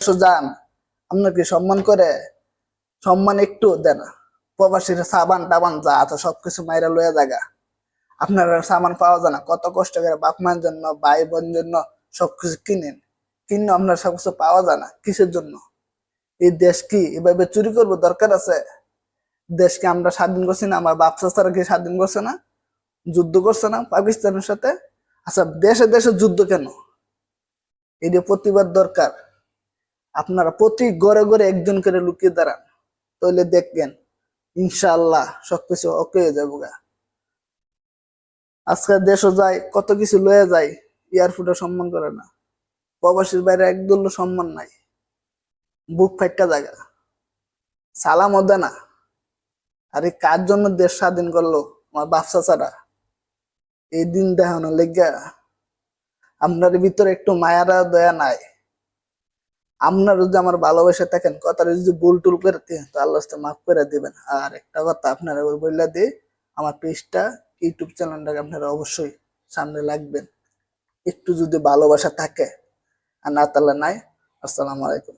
যান আপনার কি সম্মান করে, সম্মান একটু দেন। প্রবাসীর সাবান টাবান যা আছে সবকিছু মাইরা লইয়া জায়গা আপনার সামান পাওয়া যায় না, কত কষ্ট করে বাপ মায়ের জন্য ভাই বোন জন্য সবকিছু কিনেন। কিনে আপনার সবকিছু পাওয়া যায় না, কিসের জন্য? এই দেশ কি এভাবে চুরি করব দরকার আছে? দেশকে আমরা স্বাধীন করছি না? আমার বাপ চাচারা কি স্বাধীন করছে না? যুদ্ধ করছে না পাকিস্তানের সাথে? আচ্ছা দেশে দেশে যুদ্ধ কেন? যে প্রতিবাদ দরকার। আপনারা প্রতি ঘরে ঘরে একজন করে লুকিয়ে দাঁড়ান। তাহলে দেখবেন, ইনশাআল্লাহ সবকিছু ওকে যাব গা। আজকে দেশও যায়, কত কিছু লয়ে যায়, এয়ারপোর্টে সম্মান করে না। প্রবাসীর বাইরে একদল সম্মান নাই। বুক ফাইটকা জায়গা। সালামও দেয় না। আর কার জন্য দেশ স্বাধীন করল আমার বাপসা ছাড়া এই দিন দেখানো লেগা। আপনার ভিতরে একটু মায়ারা, দয়া নাই। আপনার যদি আমার ভালোবাসা থাকেন, কথাটা যদি ভুল টুল করে দিয়ে তো আল্লাহ মাফ করে দিবেন। আর একটা কথা আপনারা বললা দিয়ে আমার পেজটা, ইউটিউব চ্যানেলটাকে আপনারা অবশ্যই সামনে লাগবেন একটু যদি ভালোবাসা থাকে, আর না তাহলে নাই। আসসালামু আলাইকুম।